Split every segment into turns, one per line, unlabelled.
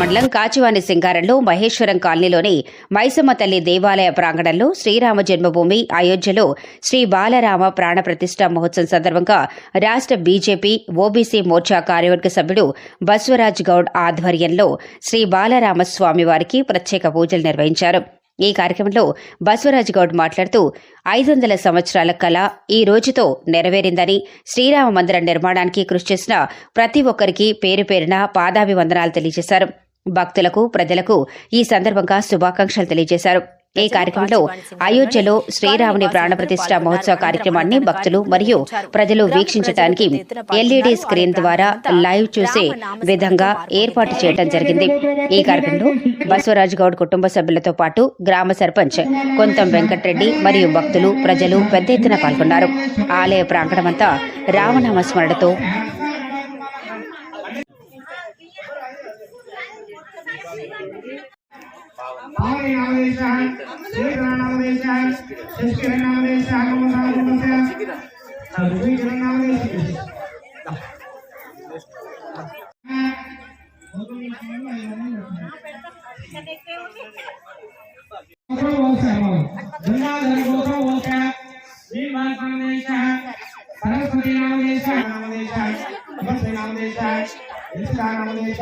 మండలం కాచివాని సింగారంలో మహేశ్వరం కాలనీలోని మైసమ్మ తల్లి దేవాలయ ప్రాంగణంలో శ్రీరామ జన్మభూమి అయోధ్యలో శ్రీ బాలరామ ప్రాణప్రతిష్ట మహోత్సవం సందర్భంగా రాష్ట్ర బీజేపీ ఓబీసీ మోర్చా కార్యవర్గ సభ్యుడు బస్వరాజ్ గౌడ్ ఆధ్వర్యంలో శ్రీ బాలరామస్వామి వారికి ప్రత్యేక పూజలు నిర్వహించారు. ఈ కార్యక్రమంలో బసవరాజ్ గౌడ్ మాట్లాడుతూ ఐదు వందల సంవత్సరాల కళ ఈ రోజుతో నెరవేరిందని శ్రీరామ మందిర నిర్మాణానికి కృషి చేసిన ప్రతి ఒక్కరికి పేరు పేరున పాదాభివందనాలు తెలియజేశారు. భక్తులకు ప్రజలకు ఈ సందర్భంగా శుభాకాంక్షలు తెలియజేశారు. ఈ కార్యక్రమంలో అయోధ్యలో శ్రీరాముని ప్రాణప్రతిష్ఠ మహోత్సవ కార్యక్రమాన్ని భక్తులు మరియు ప్రజలు వీక్షించడానికి ఎల్ఈడి స్క్రీన్ ద్వారా లైవ్ చూసే విధంగా ఏర్పాటు చేయడం జరిగింది. ఈ కార్యక్రమంలో బసవరాజ్ గౌడ్ కుటుంబ సభ్యులతో పాటు గ్రామ సర్పంచ్ కొంతం వెంకటరెడ్డి మరియు భక్తులు ప్రజలు పెద్ద ఎత్తున పాల్గొన్నారు. ఆలయ ప్రాంగణమంతా రామనామ స్మరణతో
భావే నామదేశः శ్రీరామనామదేశः శిష్కిరణామదేశः నమోనామదేశः సర్వీకరణామదేశः సరస్వతి నామదేశ నామదేశ భక్తి నామదేశ విశ్రా నామదేశ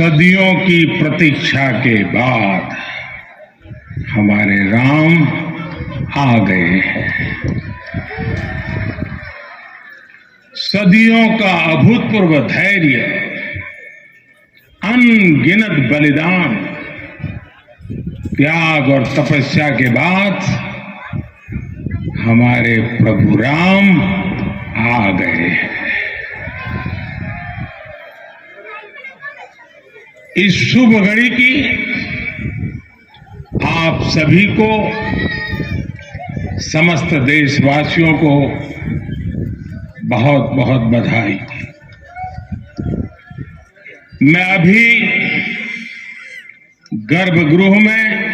सदियों की प्रतीक्षा के बाद हमारे राम आ गए हैं। सदियों का अभूतपूर्व धैर्य, अनगिनत बलिदान, त्याग और तपस्या के बाद हमारे प्रभु राम आ गए इस शुभ घड़ी की आप सभी को, समस्त देशवासियों को बहुत बहुत बधाई। मैं अभी गर्भगृह में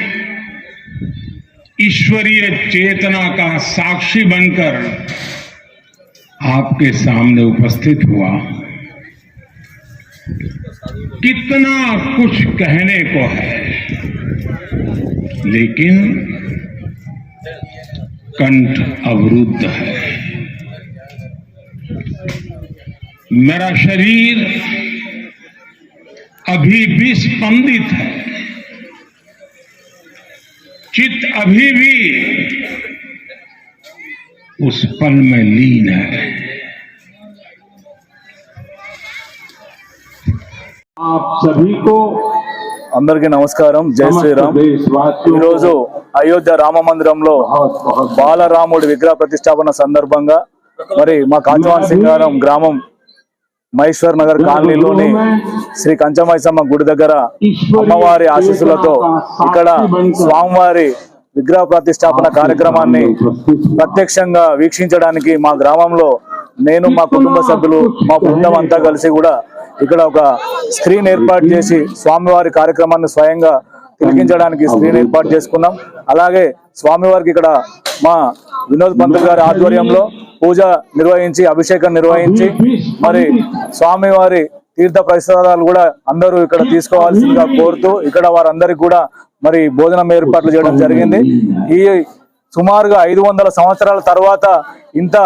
ईश्वरीय चेतना का साक्षी बनकर आपके सामने उपस्थित हुआ। कितना कुछ कहने को है। लेकिन कंठ अवरुद्ध है। मेरा शरीर अभी भी स्पंदित है। चित्त अभी भी उस पल में लीन है।
అందరికీ నమస్కారం. జై శ్రీరామ్. ఈరోజు అయోధ్య రామ మందిరంలో బాలరాముడి విగ్రహ ప్రతిష్టాపన సందర్భంగా మరి మా కాంచవాన్ సింగారం గ్రామం మహేశ్వర్ నగర్ కాలనీలోని శ్రీ కంచమైసమ్మ గుడి దగ్గర అమ్మవారి ఆశీస్సులతో ఇక్కడ స్వామివారి విగ్రహ ప్రతిష్టాపన కార్యక్రమాన్ని ప్రత్యక్షంగా వీక్షించడానికి మా గ్రామంలో నేను మా కుటుంబ సభ్యులు మా బృందం అంతా కలిసి కూడా ఇక్కడ ఒక స్క్రీన్ ఏర్పాటు చేసి స్వామివారి కార్యక్రమాన్ని స్వయంగా తిలకించడానికి స్క్రీన్ ఏర్పాటు చేసుకున్నాం. అలాగే స్వామివారికి ఇక్కడ మా వినోద్ పంతులు గారి ఆధ్వర్యంలో పూజ నిర్వహించి అభిషేకం నిర్వహించి మరి స్వామివారి తీర్థ ప్రసాదాలు కూడా అందరూ ఇక్కడ తీసుకోవాల్సిందిగా కోరుతూ ఇక్కడ వారందరికి కూడా మరి భోజనం ఏర్పాట్లు చేయడం జరిగింది. ఈ సుమారుగా ఐదు వందల సంవత్సరాల తర్వాత ఇంత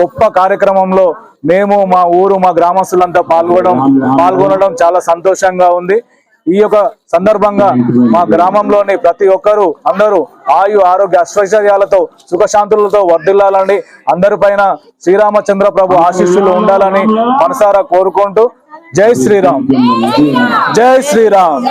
గొప్ప కార్యక్రమంలో మేము మా ఊరు మా గ్రామస్తులంతా పాల్గొనడం పాల్గొనడం చాలా సంతోషంగా ఉంది. ఈ యొక్క సందర్భంగా మా గ్రామంలోని ప్రతి ఒక్కరూ అందరూ ఆయు ఆరోగ్య అశ్వైశ్వర్యాలతో సుఖశాంతులతో వర్ధిల్లాలని అందరిపైన శ్రీరామచంద్ర ప్రభు ఆశీస్సులు ఉండాలని మనసారా కోరుకుంటూ జై శ్రీరామ్. జై శ్రీరామ్.